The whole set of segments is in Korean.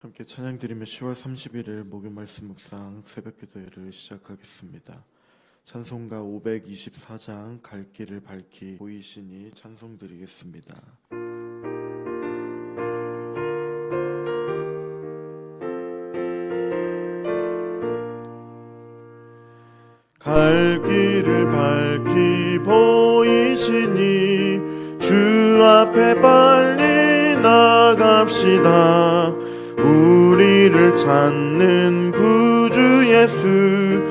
함께 찬양드리며 10월 31일 목요 말씀 묵상 새벽 기도회를 시작하겠습니다. 찬송가 524장 갈 길을 밝히 보이시니 찬송 드리겠습니다. 갈 길을 밝히 보이시니 주 앞에 빨리 나갑시다. 우리를 찾는 구주 예수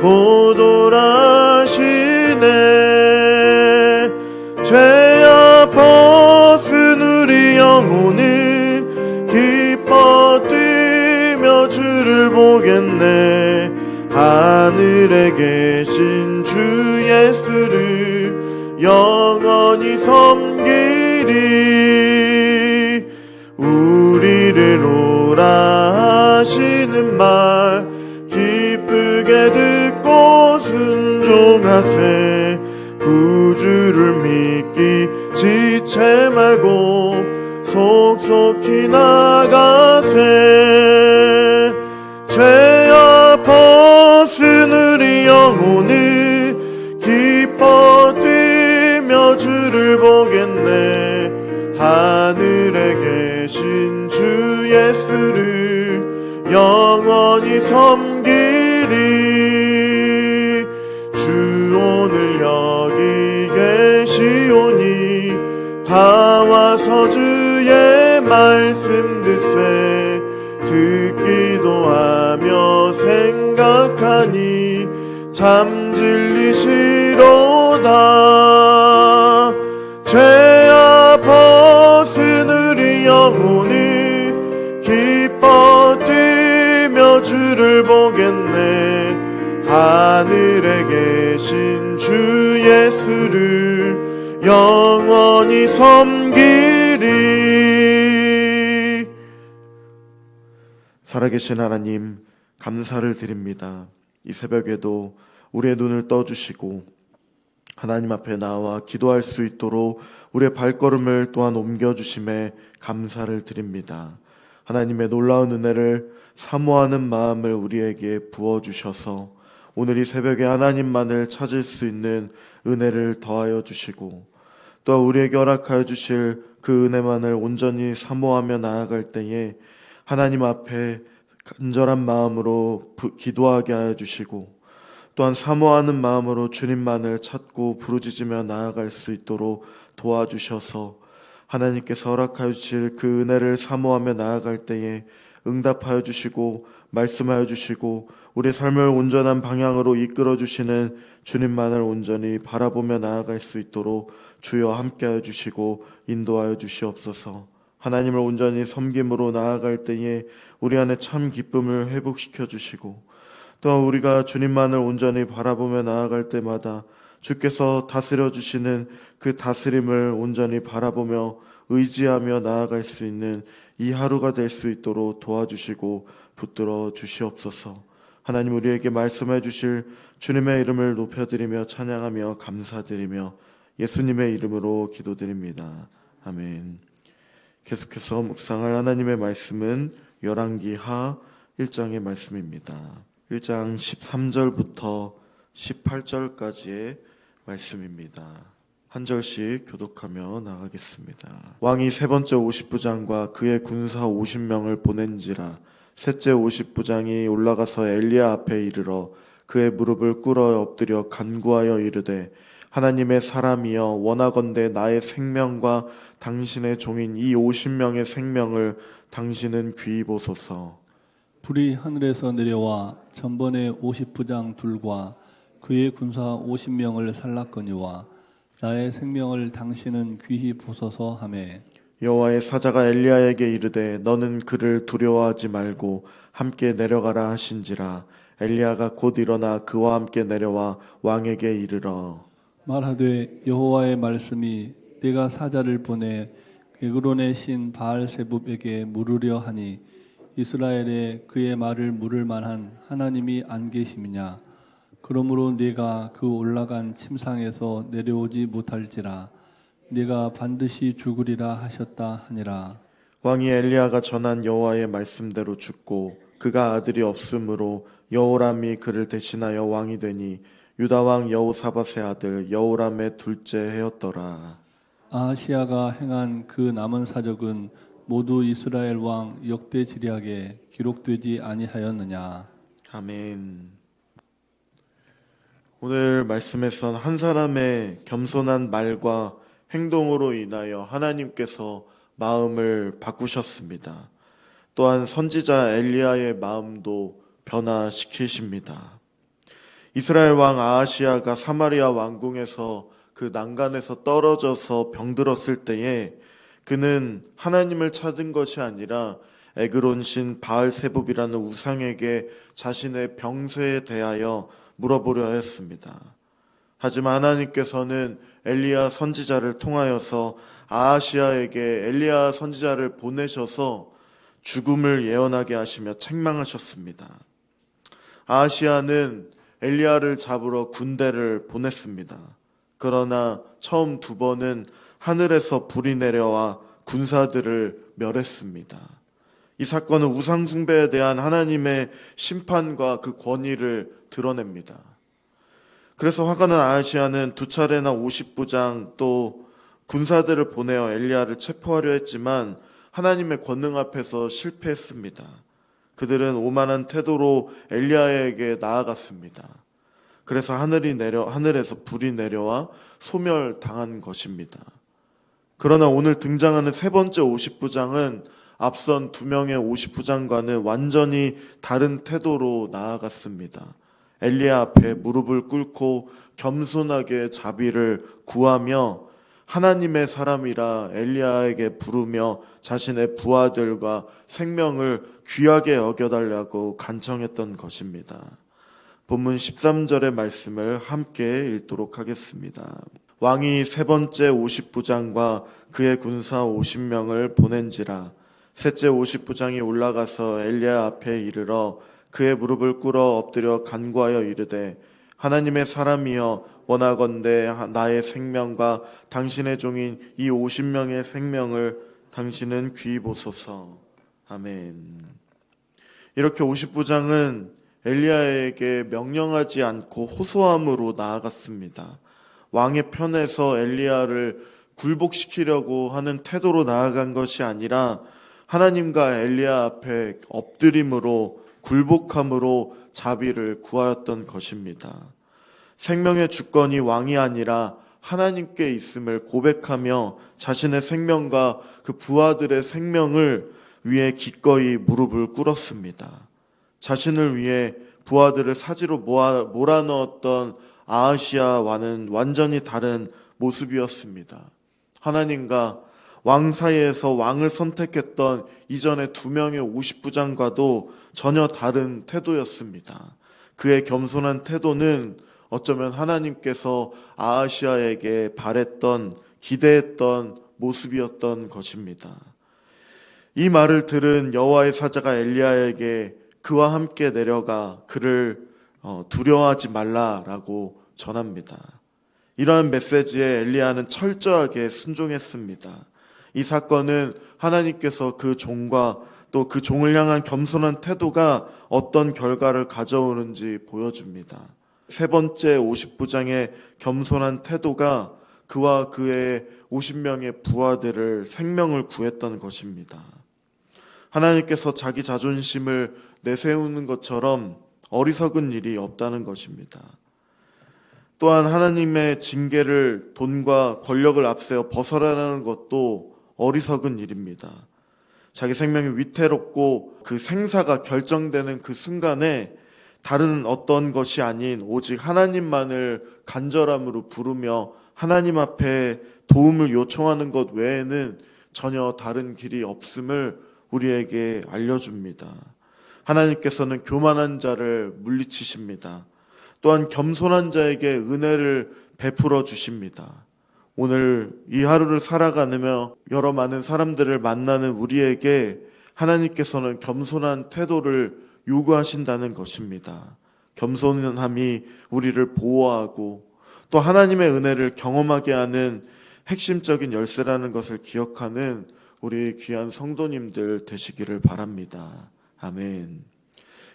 고돌하시네. 죄악 벗은 우리 영혼은 기뻐 뛰며 주를 보겠네. 하늘에 계신 주 예수를 영원히 섬기리 말 기쁘게 듣고 순종하세. 구주를 믿기 지체 말고 속속히 나가세. 죄악 벗은 우리 영혼은 기뻐 뛰며 주를 보겠네. 하늘에 계신 주 예수를 섬기리 주 오늘 여기 계시오니 다 와서 주의 말씀 듣세 듣기도 하며 생각하니 참 진리시로다. 죄악 벗은 우리 영혼 주를 보겠네. 하늘에 계신 주 예수를 영원히 섬기리. 살아계신 하나님 감사를 드립니다. 이 새벽에도 우리의 눈을 떠주시고 하나님 앞에 나와 기도할 수 있도록 우리의 발걸음을 또한 옮겨주심에 감사를 드립니다. 하나님의 놀라운 은혜를 사모하는 마음을 우리에게 부어주셔서 오늘 이 새벽에 하나님만을 찾을 수 있는 은혜를 더하여 주시고 또한 우리에게 허락하여 주실 그 은혜만을 온전히 사모하며 나아갈 때에 하나님 앞에 간절한 마음으로 부- 기도하게 하여 주시고 또한 사모하는 마음으로 주님만을 찾고 부르짖으며 나아갈 수 있도록 도와주셔서 하나님께서 허락하여 주실 그 은혜를 사모하며 나아갈 때에 응답하여 주시고 말씀하여 주시고 우리 삶을 온전한 방향으로 이끌어 주시는 주님만을 온전히 바라보며 나아갈 수 있도록 주여 함께하여 주시고 인도하여 주시옵소서. 하나님을 온전히 섬김으로 나아갈 때에 우리 안에 참 기쁨을 회복시켜 주시고 또한 우리가 주님만을 온전히 바라보며 나아갈 때마다 주께서 다스려 주시는 그 다스림을 온전히 바라보며 의지하며 나아갈 수 있는 이 하루가 될 수 있도록 도와주시고 붙들어 주시옵소서. 하나님 우리에게 말씀해 주실 주님의 이름을 높여드리며 찬양하며 감사드리며 예수님의 이름으로 기도드립니다. 아멘. 계속해서 묵상할 하나님의 말씀은 열왕기 하 1장의 말씀입니다. 1장 13절부터 18절까지의 말씀입니다. 한 절씩 교독하며 나가겠습니다. 왕이 세 번째 50부장과 그의 군사 50명을 보낸지라 셋째 50부장이 올라가서 엘리야 앞에 이르러 그의 무릎을 꿇어 엎드려 간구하여 이르되 하나님의 사람이여 원하건대 나의 생명과 당신의 종인 이 50명의 생명을 당신은 귀히 보소서. 불이 하늘에서 내려와 전번에 50부장 둘과 그의 군사 50명을 살랐거니와 나의 생명을 당신은 귀히 보소서 하매 여호와의 사자가 엘리야에게 이르되 너는 그를 두려워하지 말고 함께 내려가라 하신지라. 엘리야가 곧 일어나 그와 함께 내려와 왕에게 이르러. 말하되 여호와의 말씀이 내가 사자를 보내 에그론의 신 바알세붑에게 물으려 하니 이스라엘에 그의 말을 물을 만한 하나님이 안 계심이냐 그러므로 네가 그 올라간 침상에서 내려오지 못할지라 네가 반드시 죽으리라 하셨다 하니라 왕이 엘리야가 전한 여호와의 말씀대로 죽고 그가 아들이 없으므로 여호람이 그를 대신하여 왕이 되니 유다 왕 여호사밧의 아들 여호람의 둘째 해였더라. 아하시아가 행한 그 남은 사적은 모두 이스라엘 왕 역대 지략에 기록되지 아니하였느냐 아멘. 오늘 말씀에선 한 사람의 겸손한 말과 행동으로 인하여 하나님께서 마음을 바꾸셨습니다. 또한 선지자 엘리야의 마음도 변화시키십니다. 이스라엘 왕 아하시아가 사마리아 왕궁에서 그 난간에서 떨어져서 병들었을 때에 그는 하나님을 찾은 것이 아니라 에그론 신 바알세붑이라는 우상에게 자신의 병세에 대하여 물어보려 했습니다. 하지만 하나님께서는 엘리야 선지자를 통하여서 아하시아에게 엘리야 선지자를 보내셔서 죽음을 예언하게 하시며 책망하셨습니다. 아하시아는 엘리야를 잡으러 군대를 보냈습니다. 그러나 처음 두 번은 하늘에서 불이 내려와 군사들을 멸했습니다. 이 사건은 우상숭배에 대한 하나님의 심판과 그 권위를 드러냅니다. 그래서 화가 난 아하시아는 두 차례나 50부장 또 군사들을 보내어 엘리야를 체포하려 했지만 하나님의 권능 앞에서 실패했습니다. 그들은 오만한 태도로 엘리야에게 나아갔습니다. 그래서 하늘이 내려 하늘에서 불이 내려와 소멸당한 것입니다. 그러나 오늘 등장하는 세 번째 50부장은 앞선 두 명의 50부장과는 완전히 다른 태도로 나아갔습니다. 엘리야 앞에 무릎을 꿇고 겸손하게 자비를 구하며 하나님의 사람이라 엘리야에게 부르며 자신의 부하들과 생명을 귀하게 여겨달라고 간청했던 것입니다. 본문 13절의 말씀을 함께 읽도록 하겠습니다. 왕이 세 번째 50부장과 그의 군사 50명을 보낸지라 셋째 50부장이 올라가서 엘리야 앞에 이르러 그의 무릎을 꿇어 엎드려 간구하여 이르되 하나님의 사람이여 원하건대 나의 생명과 당신의 종인 이 50명의 생명을 당신은 귀히 보소서. 아멘. 이렇게 50부장은 엘리야에게 명령하지 않고 호소함으로 나아갔습니다. 왕의 편에서 엘리야를 굴복시키려고 하는 태도로 나아간 것이 아니라 하나님과 엘리야 앞에 엎드림으로 굴복함으로 자비를 구하였던 것입니다. 생명의 주권이 왕이 아니라 하나님께 있음을 고백하며 자신의 생명과 그 부하들의 생명을 위해 기꺼이 무릎을 꿇었습니다. 자신을 위해 부하들을 사지로 모아, 몰아넣었던 아하시아와는 완전히 다른 모습이었습니다. 하나님과 왕 사이에서 왕을 선택했던 이전의 두 명의 50부장과도 전혀 다른 태도였습니다. 그의 겸손한 태도는 어쩌면 하나님께서 아하시아에게 바랬던, 기대했던 모습이었던 것입니다. 이 말을 들은 여호와의 사자가 엘리야에게 그와 함께 내려가 그를 어, 두려워하지 말라라고 전합니다. 이러한 메시지에 엘리야는 철저하게 순종했습니다. 이 사건은 하나님께서 그 종과 또 그 종을 향한 겸손한 태도가 어떤 결과를 가져오는지 보여줍니다. 세 번째 50부장의 겸손한 태도가 그와 그의 50명의 부하들을 생명을 구했던 것입니다. 하나님께서 자기 자존심을 내세우는 것처럼 어리석은 일이 없다는 것입니다. 또한 하나님의 징계를 돈과 권력을 앞세워 벗어나는 것도 어리석은 일입니다. 자기 생명이 위태롭고 그 생사가 결정되는 그 순간에 다른 어떤 것이 아닌 오직 하나님만을 간절함으로 부르며 하나님 앞에 도움을 요청하는 것 외에는 전혀 다른 길이 없음을 우리에게 알려줍니다. 하나님께서는 교만한 자를 물리치십니다. 또한 겸손한 자에게 은혜를 베풀어 주십니다. 오늘 이 하루를 살아가며 여러 많은 사람들을 만나는 우리에게 하나님께서는 겸손한 태도를 요구하신다는 것입니다. 겸손함이 우리를 보호하고 또 하나님의 은혜를 경험하게 하는 핵심적인 열쇠라는 것을 기억하는 우리 귀한 성도님들 되시기를 바랍니다. 아멘.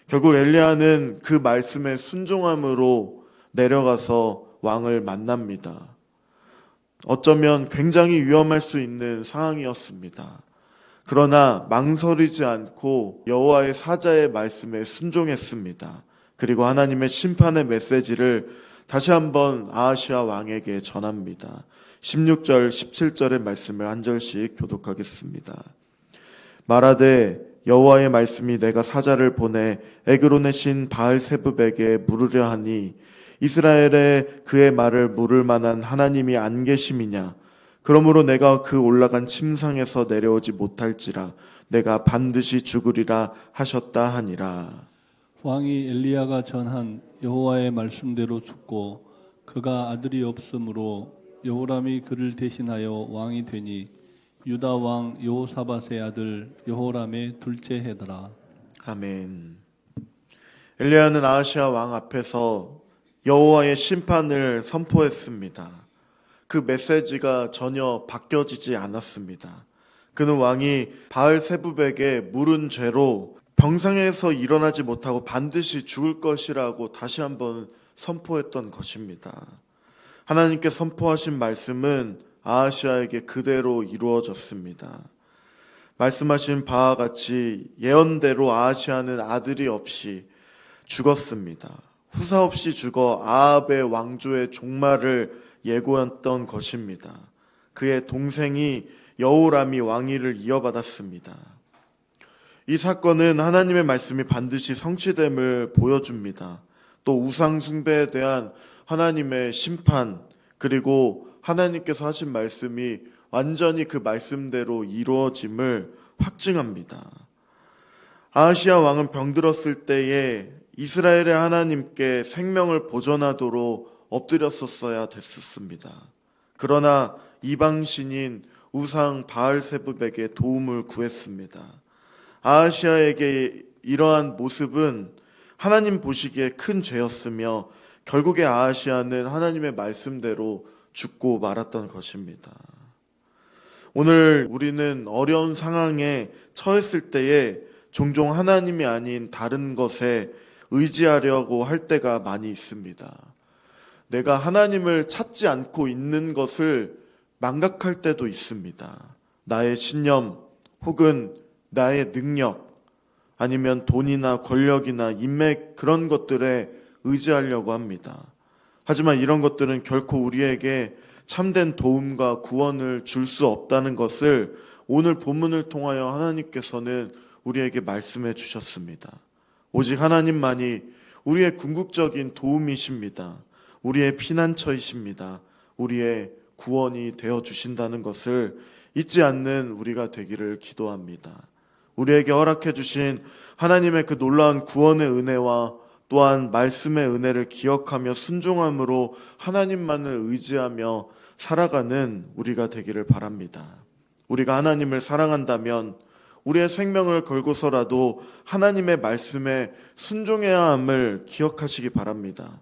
결국 엘리야는 그 말씀에 순종함으로 내려가서 왕을 만납니다. 어쩌면 굉장히 위험할 수 있는 상황이었습니다. 그러나 망설이지 않고 여호와의 사자의 말씀에 순종했습니다. 그리고 하나님의 심판의 메시지를 다시 한번 아하시아 왕에게 전합니다. 16절, 17절의 말씀을 한 절씩 교독하겠습니다. 말하되 여호와의 말씀이 내가 사자를 보내 에그론의 신 바알세붑에게 물으려 하니 이스라엘에 그의 말을 물을 만한 하나님이 안 계심이냐 그러므로 내가 그 올라간 침상에서 내려오지 못할지라 내가 반드시 죽으리라 하셨다 하니라 왕이 엘리야가 전한 여호와의 말씀대로 죽고 그가 아들이 없으므로 여호람이 그를 대신하여 왕이 되니 유다 왕 여호사밧의 아들 여호람의 둘째 해더라. 아멘. 엘리야는 아하시아 왕 앞에서 여호와의 심판을 선포했습니다. 그 메시지가 전혀 바뀌어지지 않았습니다. 그는 왕이 바알 세부백에 물은 죄로 병상에서 일어나지 못하고 반드시 죽을 것이라고 다시 한번 선포했던 것입니다. 하나님께 선포하신 말씀은 아하시아에게 그대로 이루어졌습니다. 말씀하신 바와 같이 예언대로 아하시아는 아들이 없이 죽었습니다. 후사 없이 죽어 아합의 왕조의 종말을 예고했던 것입니다. 그의 동생이 여호람이 왕위를 이어받았습니다. 이 사건은 하나님의 말씀이 반드시 성취됨을 보여줍니다. 또 우상 숭배에 대한 하나님의 심판 그리고 하나님께서 하신 말씀이 완전히 그 말씀대로 이루어짐을 확증합니다. 아시아 왕은 병들었을 때에 이스라엘의 하나님께 생명을 보존하도록 엎드렸었어야 됐었습니다. 그러나 이방신인 우상 바알세붑에게 도움을 구했습니다. 아하시아에게 이러한 모습은 하나님 보시기에 큰 죄였으며 결국에 아하시아는 하나님의 말씀대로 죽고 말았던 것입니다. 오늘 우리는 어려운 상황에 처했을 때에 종종 하나님이 아닌 다른 것에 의지하려고 할 때가 많이 있습니다. 내가 하나님을 찾지 않고 있는 것을 망각할 때도 있습니다. 나의 신념 혹은 나의 능력 아니면 돈이나 권력이나 인맥 그런 것들에 의지하려고 합니다. 하지만 이런 것들은 결코 우리에게 참된 도움과 구원을 줄 수 없다는 것을 오늘 본문을 통하여 하나님께서는 우리에게 말씀해 주셨습니다. 오직 하나님만이 우리의 궁극적인 도움이십니다. 우리의 피난처이십니다. 우리의 구원이 되어 주신다는 것을 잊지 않는 우리가 되기를 기도합니다. 우리에게 허락해 주신 하나님의 그 놀라운 구원의 은혜와 또한 말씀의 은혜를 기억하며 순종함으로 하나님만을 의지하며 살아가는 우리가 되기를 바랍니다. 우리가 하나님을 사랑한다면 우리의 생명을 걸고서라도 하나님의 말씀에 순종해야 함을 기억하시기 바랍니다.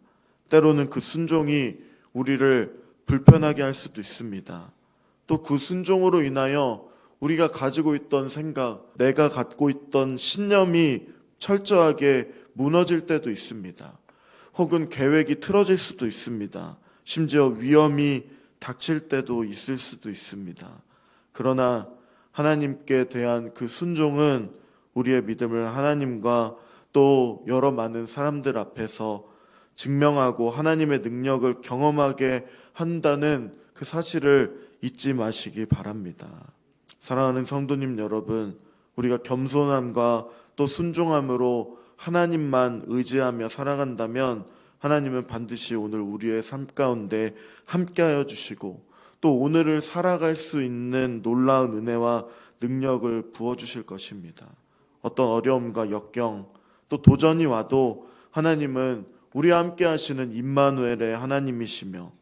때로는 그 순종이 우리를 불편하게 할 수도 있습니다. 또 그 순종으로 인하여 우리가 가지고 있던 생각, 내가 갖고 있던 신념이 철저하게 무너질 때도 있습니다. 혹은 계획이 틀어질 수도 있습니다. 심지어 위험이 닥칠 때도 있을 수도 있습니다. 그러나 하나님께 대한 그 순종은 우리의 믿음을 하나님과 또 여러 많은 사람들 앞에서 증명하고 하나님의 능력을 경험하게 한다는 그 사실을 잊지 마시기 바랍니다. 사랑하는 성도님 여러분, 우리가 겸손함과 또 순종함으로 하나님만 의지하며 살아간다면 하나님은 반드시 오늘 우리의 삶 가운데 함께하여 주시고 또 오늘을 살아갈 수 있는 놀라운 은혜와 능력을 부어 주실 것입니다. 어떤 어려움과 역경 또 도전이 와도 하나님은 우리와 함께 하시는 임마누엘의 하나님이시며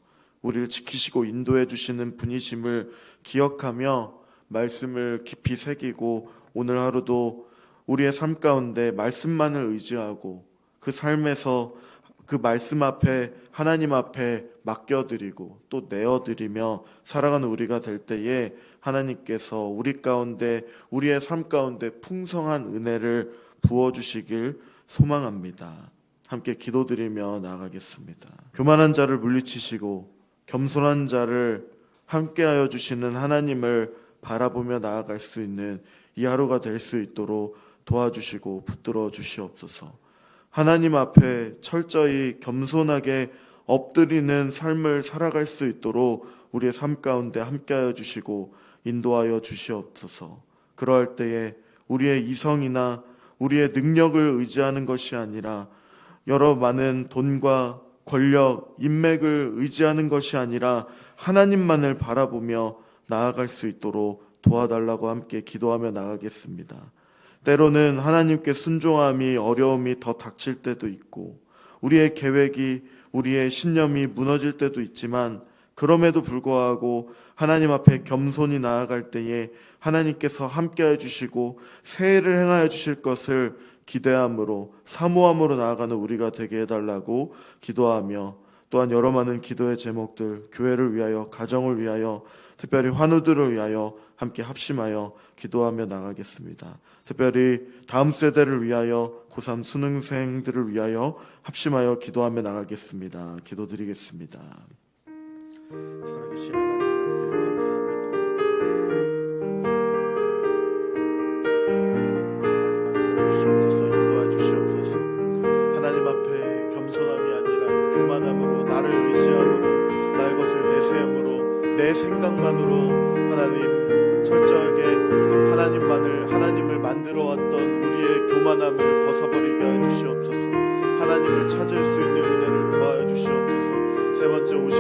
우리를 지키시고 인도해 주시는 분이심을 기억하며 말씀을 깊이 새기고 오늘 하루도 우리의 삶 가운데 말씀만을 의지하고 그 삶에서 그 말씀 앞에 하나님 앞에 맡겨드리고 또 내어드리며 살아가는 우리가 될 때에 하나님께서 우리 가운데 우리의 삶 가운데 풍성한 은혜를 부어주시길 소망합니다. 함께 기도드리며 나아가겠습니다. 교만한 자를 물리치시고 겸손한 자를 함께하여 주시는 하나님을 바라보며 나아갈 수 있는 이 하루가 될 수 있도록 도와주시고 붙들어 주시옵소서. 하나님 앞에 철저히 겸손하게 엎드리는 삶을 살아갈 수 있도록 우리의 삶 가운데 함께하여 주시고 인도하여 주시옵소서. 그러할 때에 우리의 이성이나 우리의 능력을 의지하는 것이 아니라 여러 많은 돈과 권력, 인맥을 의지하는 것이 아니라 하나님만을 바라보며 나아갈 수 있도록 도와달라고 함께 기도하며 나가겠습니다. 때로는 하나님께 순종함이 어려움이 더 닥칠 때도 있고 우리의 계획이 우리의 신념이 무너질 때도 있지만 그럼에도 불구하고 하나님 앞에 겸손히 나아갈 때에 하나님께서 함께해 주시고 새해를 행하여 주실 것을 기대함으로 사모함으로 나아가는 우리가 되게 해달라고 기도하며 또한 여러 많은 기도의 제목들 교회를 위하여 가정을 위하여 특별히 환우들을 위하여 함께 합심하여 기도하며 나가겠습니다. 특별히 다음 세대를 위하여 고3 수능생들을 위하여 합심하여 기도하며 나가겠습니다. 기도드리겠습니다. 살아계신 내 생각만으로 하나님 철저하게 하나님만을 하나님을 만들어 왔던 우리의 교만함을 벗어버리게 하여 주시옵소서. 하나님을 찾을 수 있는 은혜를 더하여 주시옵소서. 세 번째 59장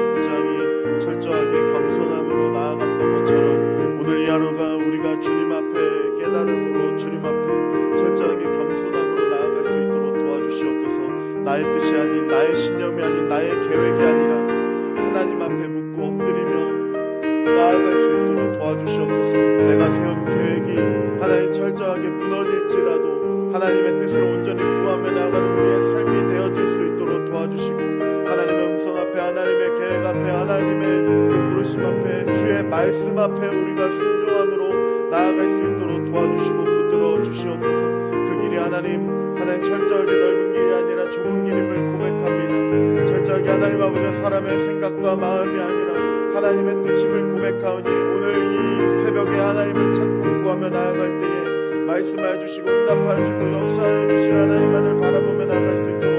앞에 우리가 순종함으로 나아갈 수 있도록 도와주시고 붙들어 주시옵소서. 그 길이 하나님 하나님 철저하게 넓은 길이 아니라 좁은 길임을 고백합니다. 철저하게 하나님 아버지 사람의 생각과 마음이 아니라 하나님의 뜻임을 고백하오니 오늘 이 새벽에 하나님을 찾고 구하며 나아갈 때에 말씀하여 주시고 응답하여 주시고 역사하여 주실 하나님 만을 바라보며 나아갈 수 있도록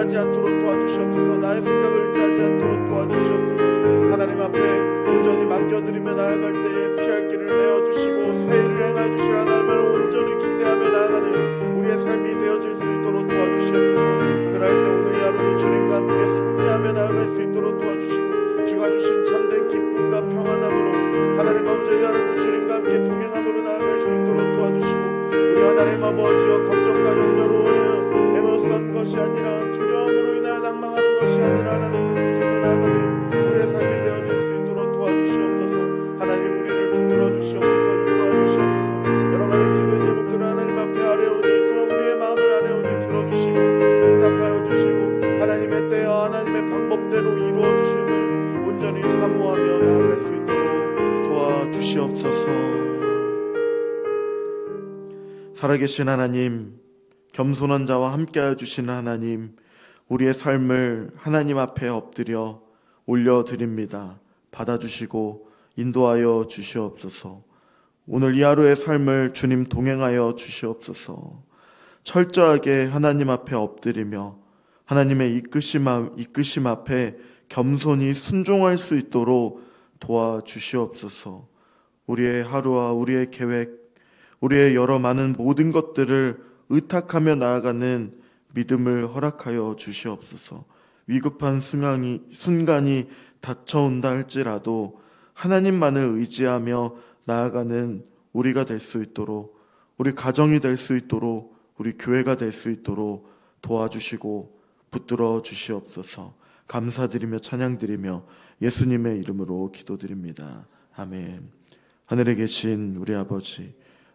의지하지 않도록 도와주시옵소서. 나의 생각을 의지하지 않도록 도와주시옵소서. 하나님 앞에 온전히 맡겨드리며 나아갈 때에 피할 길을 내어주시고 새 일을 행하여 주실 하나님을 온전히 기대하며 나아가는 우리의 삶이 되어질 수 있도록 도와주시옵소서. 그럴 때 오늘 이 하루도 주님과 함께 승리하며 나아갈 수 있도록 살아계신 하나님, 겸손한 자와 함께하여 주시는 하나님, 우리의 삶을 하나님 앞에 엎드려 올려드립니다. 받아주시고 인도하여 주시옵소서. 오늘 이 하루의 삶을 주님 동행하여 주시옵소서. 철저하게 하나님 앞에 엎드리며 하나님의 이끄심, 앞- 이끄심 앞에 겸손히 순종할 수 있도록 도와주시옵소서. 우리의 하루와 우리의 계획, 우리의 여러 많은 모든 것들을 의탁하며 나아가는 믿음을 허락하여 주시옵소서. 위급한 순간이, 순간이 닥쳐온다 할지라도 하나님만을 의지하며 나아가는 우리가 될 수 있도록 우리 가정이 될 수 있도록 우리 교회가 될 수 있도록 도와주시고 붙들어 주시옵소서. 감사드리며 찬양드리며 예수님의 이름으로 기도드립니다. 아멘. 하늘에 계신 우리 아버지,